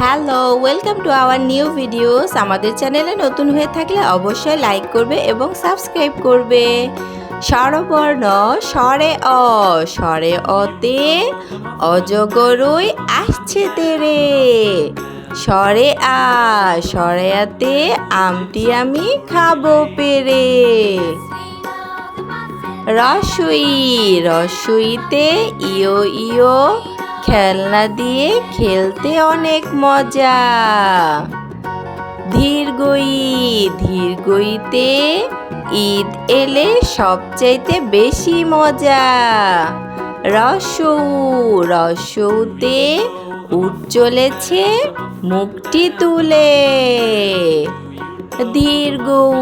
Hello welcome to our new videos আমাদের চ্যানেলে নতুন হয়ে থাকলে অবশ্যই লাইক করবে এবং সাবস্ক্রাইব করবে। স্বরবর্ণ, স্বরে অ, স্বরে অতে অজগরই আসছে তেরে। স্বরে আ, স্বরে আতে আমটি আমি খাব পেরে। রসুই, রসুইতে ইয়ো ইয়ো খেলনা দিয়ে খেলতে অনেক মজা। ধীরগই, ধীরগইতে ঈদ এলে সবচাইতে বেশি মজা। রসৌ, রসৌতে উঠ চলেছে মুখটি তুলে। ধীরগৌ,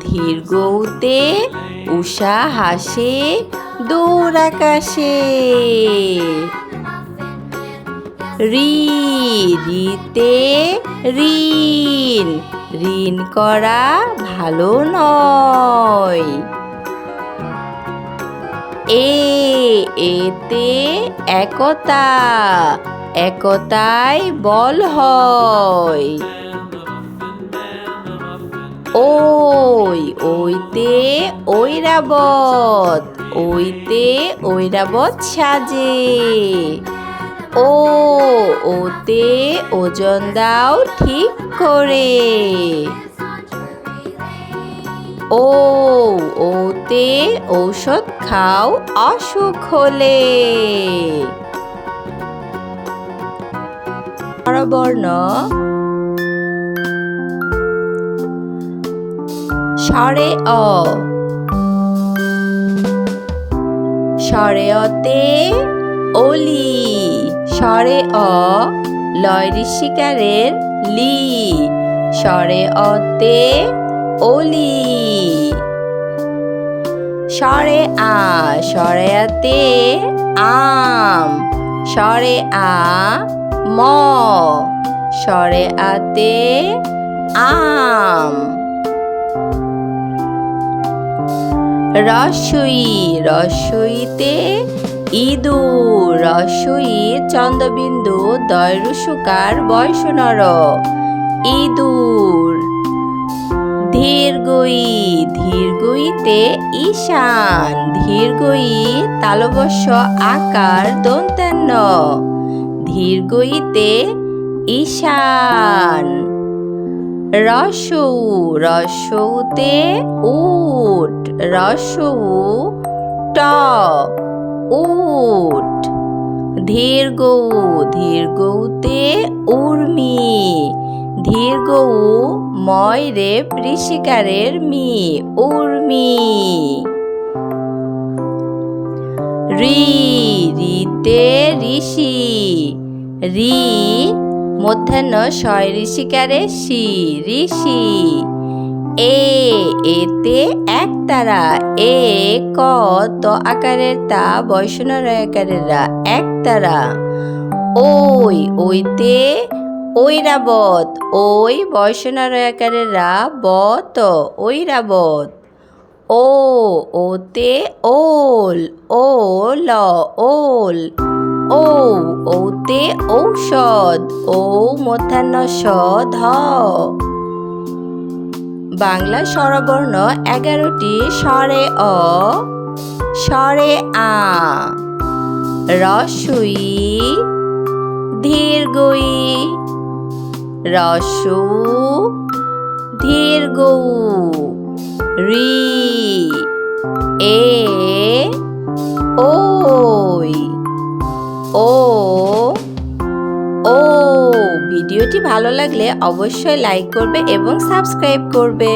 ধীরগৌতে উষা হাসে দূর আকাশে। রি রিতে ঋণ ঋণ করা ভালো নয়। এ, এতে একতা একতায় বল হয়। ওই, ওইতে ঐরাবত ওইতে ঐরাবত সাজে। ও, ওতে ওজন দাও ঠিক করে। ও, ওতে ঔষধ খাও অসুখ হলে। বর্ণ স্বরে অ। স্বরে অতে অলি। স্বরে অ, লয় ঋষিকারের লি। স্বরে অতে অলি। স্বরে আ, স্বরে আতে আম। স্বরে আ, ম। স্বরে আতে আম। রসই, রসইতে ইঁদুর, রসই চন্দ্রবিন্দু দয়রুসুকার বয়সনর ইঁদুর ধীরগই ধীরগইতে ঈশান ধীরগই তালবস্য আকার, দন্তান্ন। ধীরগইতে ঈশান। রসৌ রসৌতে উট রসৌ ট উট ধীরগৌ ধীরগৌতে উর্মি। ধীরগৌ ময় রে ঋষিকারের মি, উর্মি। রি, রিতে ঋষি। রি, মধ্যাহ্ন ছয় ঋষিকারে শি, ঋষি। এ, এতে এক তারা, এ, ক, ত আকারের তা, বৈষ্ণব আকারের রা এক তারা। ওই, ওইতে ঐরাবত, ওই বৈষ্ণব আকারের রা ব ত ঐরাবত। ও, ওতে ওল, ও, ল, ওল। ও, ওতে ঔষধ ও মধ্যাহ্ন স ধ বাংলা স্বরবর্ণ এগারোটি স্বরে অ, স্বরে আ। রসুই, ধীরগই। রসু ধীরগৌ রি, এ, ওই। ও ও। ভিডিওটি ভালো লাগলে অবশ্যই লাইক করবে এবং সাবস্ক্রাইব করবে।